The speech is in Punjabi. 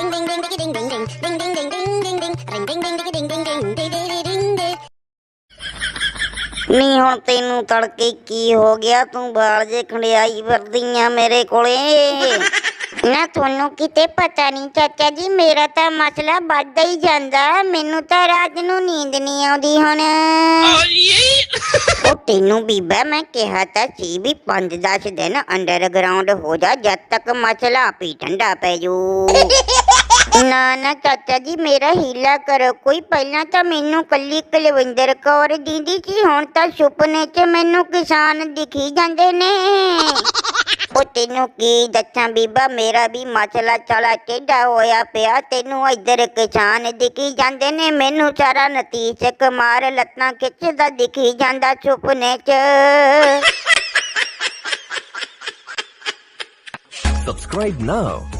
Ding ding ding ding ding ding ding ding ding ding ding ding ring ding ding ding ding ding ding ding ding ding ਨੀ ਹੁਣ ਤੈਨੂੰ ਤੜਕੇ ਕੀ ਹੋ ਗਿਆ? ਤੂੰ ਬਾਲ ਜੇ ਖੰਡਿਆਈ ਵਰਦੀਆਂ ਮੇਰੇ ਕੋਲੇ। ਨਾ ਤੁਹਾਨੂੰ ਕਿਤੇ ਪਤਾ ਨਹੀਂ ਚਾਚਾ ਜੀ, ਮੇਰਾ ਤਾਂ ਮਸਲਾ ਵੱਧਦਾ ਹੀ ਜਾਂਦਾ। ਮੈਨੂੰ ਤਾਂ ਰਾਤ ਨੂੰ ਨੀਂਦ ਨਹੀਂ ਆਉਂਦੀ ਹੁਣ। ਉਹ ਤੈਨੂੰ ਬੀਬਾ, ਮੈਂ ਕਿਹਾ ਤਾਂ ਸੀ ਵੀ 5-10 ਦਿਨ ਅੰਡਰਗਰਾਉਂਡ ਹੋ ਜਾ, ਜਦ ਤੱਕ ਮਸਲਾ ਆਪੀ ਠੰਡਾ ਪੈ ਜੂ। ਨਾ ਨਾ ਚਾਚਾ ਜੀ, ਮੇਰਾ ਹੀਲਾ ਕਰੋ। ਕੋਈ ਪਹਿਲਾਂ ਤਾਂ ਮੈਨੂੰ ਕੱਲੀ ਕੁਲਵਿੰਦਰ ਕੌਰ ਦੀਦੀ ਸੀ ਹੁਣ ਤਾਂ ਸੁਪਨੇ 'ਚ ਮੈਨੂੰ ਕਿਸਾਨ ਦਿਖੀ ਜਾਂਦੇ ਨੇ। ਉਹ ਤੈਨੂੰ ਕੀ ਦੱਸਾਂ ਬੀਬਾ, ਮੇਰਾ ਵੀ ਮਸਲਾ ਚਲਾ ਟੇਢਾ ਹੋਇਆ ਪਿਆ। ਤੈਨੂੰ ਇੱਧਰ ਕਿਸਾਨ ਦਿਖੀ ਜਾਂਦੇ ਨੇ। ਮੈਨੂੰ ਸਾਰਾ ਨਤੀਜ ਕੁਮਾਰ ਲੱਤਾਂ ਖਿੱਚਦਾ ਦਿਖੀ ਜਾਂਦਾ ਸੁਪਨੇ 'ਚ। Subscribe now